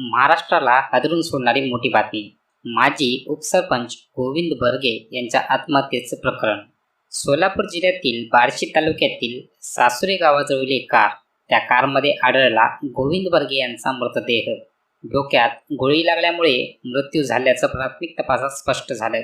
महाराष्ट्राला हादरून सोडणारी मोठी बातमी. माजी उपसरपंच गोविंद बर्गे यांच्या आत्महत्येचं प्रकरण. सोलापूर जिल्ह्यातील बार्शी तालुक्यातील सासुरे गावाजवळील एक कार त्या कारमध्ये आढळला गोविंद बर्गे यांचा मृतदेह. डोक्यात गोळी लागल्यामुळे मृत्यू झाल्याचं प्राथमिक तपासात स्पष्ट झालं.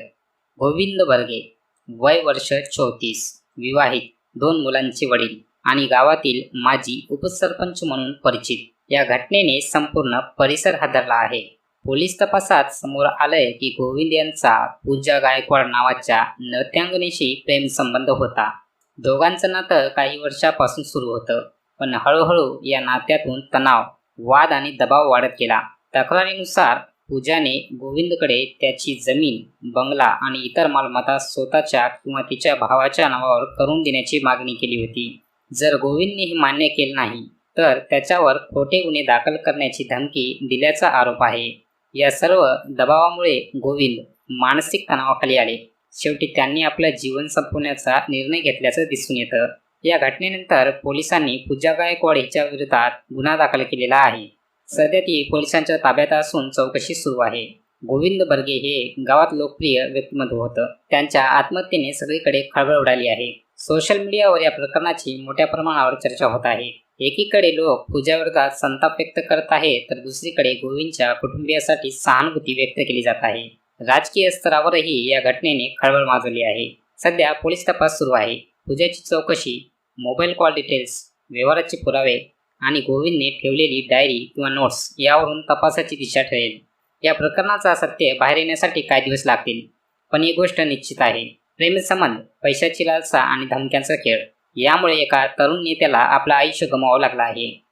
गोविंद बर्गे वय वर्ष चौतीस विवाहित दोन मुलांचे वडील आणि गावातील माजी उपसरपंच म्हणून परिचित. या घटनेने संपूर्ण परिसर हादरला आहे. पोलीस तपासात समोर आलंय की गोविंद यांचा पूजा गायकवाड नावाच्या नृत्यांगनेशी प्रेमसंबंध होता. दोघांचं नातं काही वर्षापासून सुरू होतं पण हळूहळू या नात्यातून तणाव वाद आणि दबाव वाढत गेला. तक्रारीनुसार पूजाने गोविंदकडे त्याची जमीन बंगला आणि इतर मालमत्ता स्वतःच्या किंवा तिच्या भावाच्या नावावर करून देण्याची मागणी केली होती. जर गोविंदने हे मान्य केलं नाही तर त्याच्यावर खोटे गुन्हे दाखल करण्याची धमकी दिल्याचा आरोप आहे. या सर्व दबावामुळे गोविंद मानसिक तणावाखाली आले. शेवटी त्यांनी आपलं जीवन संपवण्याचा निर्णय घेतल्याचं दिसून येतं. या घटनेनंतर पोलिसांनी पूजा गायकवाड हिच्या विरोधात गुन्हा दाखल केलेला आहे. सध्या ती पोलिसांच्या ताब्यात असून चौकशी सुरू आहे. गोविंद बर्गे हे गावात लोकप्रिय व्यक्तिमत्व होतं. त्यांच्या आत्महत्येने सगळीकडे खळबळ उडाली आहे. सोशल मीडियावर या प्रकरणाची मोठ्या प्रमाणावर चर्चा होत आहे. एकीकडे लोक पूजाविरोधात संताप व्यक्त करत आहे तर दुसरीकडे गोविंदच्या कुटुंबियासाठी सहानुभूती व्यक्त केली जात आहे. राजकीय स्तरावरही या घटनेने खळबळ माजवली आहे. सध्या पोलीस तपास सुरू आहे. पूजाची चौकशी मोबाईल कॉल डिटेल्स व्यवहाराचे पुरावे आणि गोविंदने ठेवलेली डायरी किंवा नोट्स यावरून तपासाची दिशा ठरेल. या प्रकरणाचा सत्य बाहेर येण्यासाठी काही दिवस लागतील. पण ही गोष्ट निश्चित आहे. प्रेमसंबंध पैशाची लालसा आणि धमक्यांचा खेळ. यामुळे एका तरुण नेत्याला आपलं आयुष्य गमावं लागलं आहे.